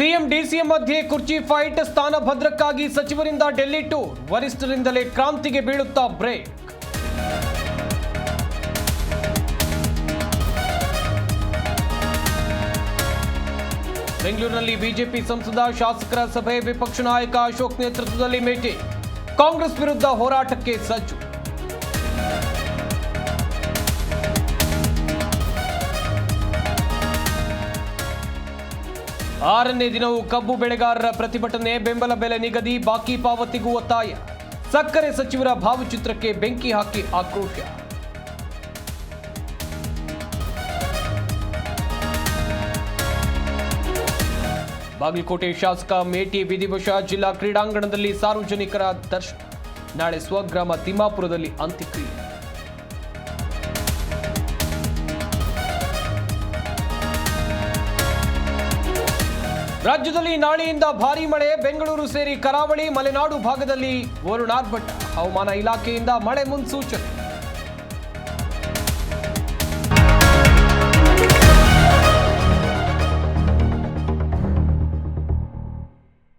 CM DCM ಮಧ್ಯೆ ಕುರ್ಚಿ fight, ಸ್ಥಾನ ಭದ್ರಕ್ಕಾಗಿ ಸಚಿವರಿಂದ ಡೆಲ್ಲಿ ಟೂರ್ ವರಿಷ್ಠರಿಂದಲೇ ಕ್ರಾಂತಿಗೆ ಬೀಳುತ್ತಾ ಬ್ರೇಕ್. ಬೆಂಗಳೂರಿನಲ್ಲಿ ಬಿಜೆಪಿ ಸಂಸದ, ಶಾಸಕರ ಸಭೆ, ವಿಪಕ್ಷ ನಾಯಕ ಅಶೋಕ್ ನೇತೃತ್ವದಲ್ಲಿ ಮೀಟಿಂಗ್. ಕಾಂಗ್ರೆಸ್ ವಿರುದ್ಧ ಹೋರಾಟಕ್ಕೆ ಸಜ್ಜು. ಆರನೇ ದಿನವೂ ಕಬ್ಬು ಬೆಳೆಗಾರರ ಪ್ರತಿಭಟನೆ, ಬೆಂಬಲ ಬೆಲೆ ನಿಗದಿ, ಬಾಕಿ ಪಾವತಿಗೂ ಒತ್ತಾಯ. ಸಕ್ಕರೆ ಸಚಿವರ ಭಾವಚಿತ್ರಕ್ಕೆ ಬೆಂಕಿ ಹಾಕಿ ಆಕ್ರೋಶ. ಬಾಗಲಕೋಟೆ ಶಾಸಕ ಮೇಟಿ ವಿಧಿವಶ ಜಿಲ್ಲಾ ಕ್ರೀಡಾಂಗಣದಲ್ಲಿ ಸಾರ್ವಜನಿಕರ ದರ್ಶನ. ನಾಳೆ ಸ್ವಗ್ರಾಮ ತಿಮ್ಮಾಪುರದಲ್ಲಿ ಅಂತ್ಯಕ್ರಿಯೆ. ರಾಜ್ಯದಲ್ಲಿ ನಾಳೆಯಿಂದ ಭಾರೀ ಮಳೆ ಬೆಂಗಳೂರು ಸೇರಿ ಕರಾವಳಿ ಮಲೆನಾಡು ಭಾಗದಲ್ಲಿ ವರುಣಾರ್ಭಟ ಹವಾಮಾನ ಇಲಾಖೆಯಿಂದ ಮಳೆ ಮುನ್ಸೂಚನೆ.